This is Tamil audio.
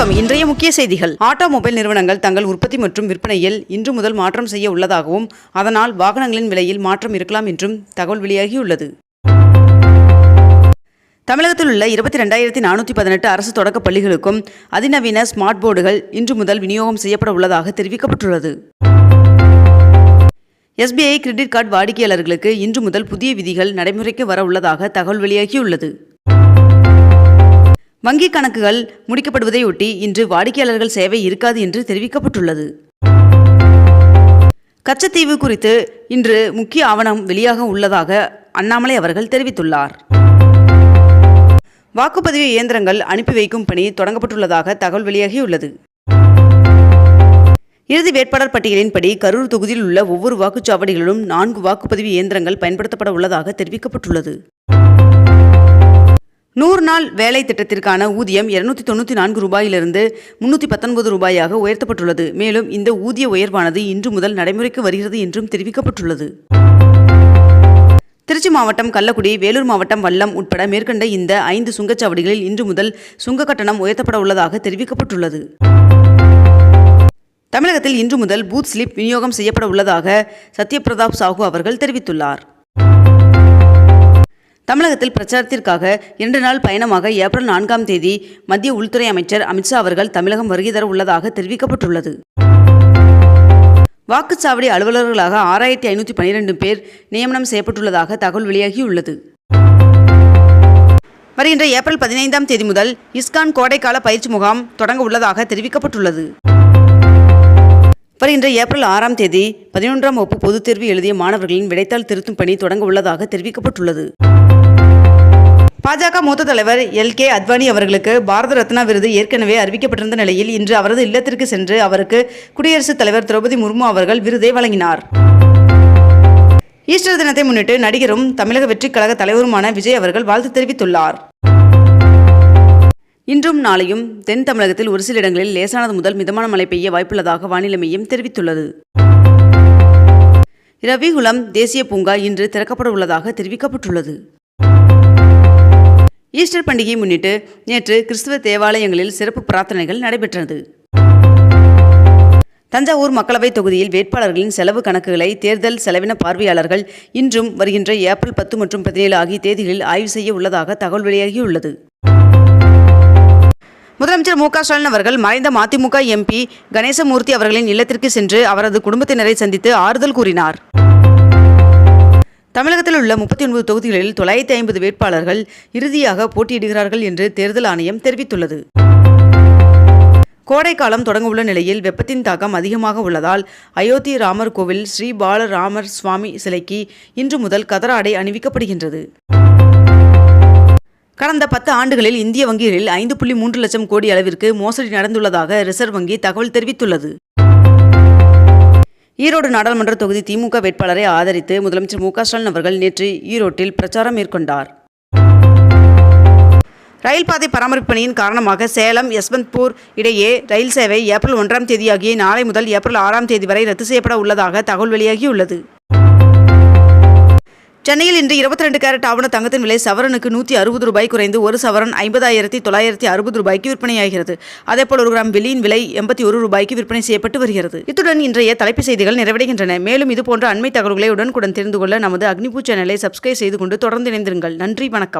வணக்கம். இன்றைய முக்கிய செய்திகள். ஆட்டோமொபைல் நிறுவனங்கள் தங்கள் உற்பத்தி மற்றும் விற்பனையில் இன்று முதல் மாற்றம் செய்ய உள்ளதாகவும் அதனால் வாகனங்களின் விலையில் மாற்றம் இருக்கலாம் என்றும் தகவல் வெளியாகியுள்ளது. தமிழகத்தில் உள்ள இருபத்தி ரெண்டாயிரத்தி நானூற்றி பதினெட்டு அரசு தொடக்கப் பள்ளிகளுக்கும் அதிநவீன ஸ்மார்ட் போர்டுகள் இன்று முதல் விநியோகம் செய்யப்பட உள்ளதாக தெரிவிக்கப்பட்டுள்ளது. எஸ்பிஐ கிரெடிட் கார்டு வாடிக்கையாளர்களுக்கு இன்று முதல் புதிய விதிகள் நடைமுறைக்கு வர உள்ளதாக தகவல் வெளியாகியுள்ளது. வங்கி கணக்குகள் முடிக்கப்படுவதையொட்டி இன்று வாடிக்கையாளர்கள் சேவை இருக்காது என்று தெரிவிக்கப்பட்டுள்ளது. கச்சத்தீவு குறித்து இன்று முக்கிய ஆவணம் வெளியாக உள்ளதாக அண்ணாமலை அவர்கள் தெரிவித்துள்ளார். வாக்குப்பதிவு இயந்திரங்கள் அனுப்பி வைக்கும் பணி தொடங்கப்பட்டுள்ளதாக தகவல் வெளியாகியுள்ளது. இறுதி வேட்பாளர் பட்டியலின்படி கரூர் தொகுதியில் உள்ள ஒவ்வொரு வாக்குச்சாவடிகளிலும் நான்கு வாக்குப்பதிவு இயந்திரங்கள் பயன்படுத்தப்பட உள்ளதாக தெரிவிக்கப்பட்டுள்ளது. நூறு நாள் வேலை திட்டத்திற்கான ஊதியம் இருநூத்தி தொண்ணூற்றி நான்கு ரூபாயிலிருந்து முன்னூற்றி பத்தொன்பது ரூபாயாக உயர்த்தப்பட்டுள்ளது. மேலும் இந்த ஊதிய உயர்வானது இன்று முதல் நடைமுறைக்கு வருகிறது என்றும் தெரிவிக்கப்பட்டுள்ளது. திருச்சி மாவட்டம் கள்ளக்குடி வேலூர் மாவட்டம் வல்லம் உட்பட மேற்கண்ட இந்த ஐந்து சுங்கச்சாவடிகளில் இன்று முதல் சுங்க கட்டணம் உயர்த்தப்பட உள்ளதாக தெரிவிக்கப்பட்டுள்ளது. தமிழகத்தில் இன்று முதல் பூத் ஸ்லிப் விநியோகம் செய்யப்பட உள்ளதாக சத்யபிரதாப் சாஹூ அவர்கள் தெரிவித்துள்ளார். தமிழகத்தில் பிரச்சாரத்திற்காக இரண்டு நாள் பயணமாக ஏப்ரல் நான்காம் தேதி மத்திய உள்துறை அமைச்சர் அமித்ஷா அவர்கள் தமிழகம் வருகை தர உள்ளதாக தெரிவிக்கப்பட்டுள்ளது. வாக்குச்சாவடி அலுவலர்களாக ஆறாயிரத்தி ஐநூற்றி பனிரெண்டு பேர் நியமனம் செய்யப்பட்டுள்ளதாக தகவல் வெளியாகியுள்ளது. வருகின்ற ஏப்ரல் பதினைந்தாம் தேதி முதல் இஸ்கான் கோடைக்கால பயிற்சி முகாம் தொடங்க உள்ளதாக தெரிவிக்கப்பட்டுள்ளது. வருகின்ற ஏப்ரல் ஆறாம் தேதி பதினொன்றாம் வகுப்பு பொதுத் தேர்வு எழுதிய மாணவர்களின் விடைத்தாள் திருத்தும் பணி தொடங்க உள்ளதாக தெரிவிக்கப்பட்டுள்ளது. பாஜக மூத்த தலைவர் எல். கே. அத்வானி அவர்களுக்கு பாரத ரத்னா விருது ஏற்கனவே அறிவிக்கப்பட்டிருந்த நிலையில் இன்று அவரது இல்லத்திற்கு சென்று அவருக்கு குடியரசுத் தலைவர் திரௌபதி முர்மு அவர்கள் விருதை வழங்கினார். ஈஸ்டர் தினத்தை முன்னிட்டு நடிகரும் தமிழக வெற்றிக் கழக தலைவருமான விஜய் அவர்கள் வாழ்த்து தெரிவித்துள்ளார். இன்றும் நாளையும் தென் தமிழகத்தில் ஒரு சில இடங்களில் லேசானது முதல் மிதமான மழை பெய்ய வாய்ப்புள்ளதாக வானிலை மையம் தெரிவித்துள்ளது. ரவிகுளம் தேசிய பூங்கா இன்று திறக்கப்பட உள்ளதாக தெரிவிக்கப்பட்டுள்ளது. ஈஸ்டர் பண்டிகையை முன்னிட்டு நேற்று கிறிஸ்துவ தேவாலயங்களில் சிறப்பு பிரார்த்தனைகள் நடைபெற்றது. தஞ்சாவூர் மக்களவைத் தொகுதியில் வேட்பாளர்களின் செலவு கணக்குகளை தேர்தல் செலவின பார்வையாளர்கள் இன்றும் வருகின்ற ஏப்ரல் பத்து மற்றும் பதினேழு ஆகிய தேதிகளில் ஆய்வு செய்ய உள்ளதாக தகவல் வெளியாகியுள்ளது. முதலமைச்சர் மு க ஸ்டாலின் அவர்கள் மறைந்த மதிமுக எம்பி கணேசமூர்த்தி அவர்களின் இல்லத்திற்கு சென்று அவரது குடும்பத்தினரை சந்தித்து ஆறுதல் கூறினார். தமிழகத்தில் உள்ள முப்பத்தி ஒன்பது தொகுதிகளில் தொள்ளாயிரத்தி ஐம்பது வேட்பாளர்கள் இறுதியாக போட்டியிடுகிறார்கள் என்று தேர்தல் ஆணையம் தெரிவித்துள்ளது. கோடைக்காலம் தொடங்கவுள்ள நிலையில் வெப்பத்தின் தாக்கம் அதிகமாக உள்ளதால் அயோத்தி ராமர் கோவில் ஸ்ரீ பாலராமர் சுவாமி சிலைக்கு இன்று முதல் கதராடை அணிவிக்கப்படுகின்றது. கடந்த பத்து ஆண்டுகளில் இந்திய வங்கிகளில் ஐந்து புள்ளி மூன்று லட்சம் கோடி அளவிற்கு மோசடி நடந்துள்ளதாக ரிசர்வ் வங்கி தகவல் தெரிவித்துள்ளது. ஈரோடு நாடாளுமன்ற தொகுதி திமுக வேட்பாளரை ஆதரித்து முதலமைச்சர் மு ஸ்டாலின் அவர்கள் நேற்று ஈரோட்டில் பிரச்சாரம் மேற்கொண்டார். ரயில் பாதை பராமரிப்பு பணியின் காரணமாக சேலம் யஸ்வந்த்பூர் இடையே ரயில் சேவை ஏப்ரல் ஒன்றாம் தேதியாகிய நாளை முதல் ஏப்ரல் ஆறாம் தேதி வரை ரத்து செய்யப்பட உள்ளதாக தகவல் வெளியாகியுள்ளது. சென்னையில் இன்று இருபத்தி ரெண்டு கேரட் ஆவண தங்கத்தின் விலை சவரனுக்கு நூற்றி அறுபது ரூபாய் குறைந்து ஒரு சவரன் ஐம்பதாயிரத்தி தொள்ளாயிரத்தி அறுபது ரூபாய்க்கு விற்பனையாகிறது. அதேபோல் ஒரு கிராம் வெளியின் விலை எண்பத்தி ஒரு ரூபாய்க்கு விற்பனை செய்யப்பட்டு வருகிறது. இத்துடன் இன்றைய தலைப்பு செய்திகள் நிறைவடைகின்றன. மேலும் இதுபோன்ற அண்மை தகவல்களை உடனுக்குடன் தெரிந்து கொள்ள நமது அக்னிபூ சேனலை சப்ஸ்கிரைப் செய்து கொண்டு தொடர்ந்து இணைந்திருங்கள். நன்றி வணக்கம்.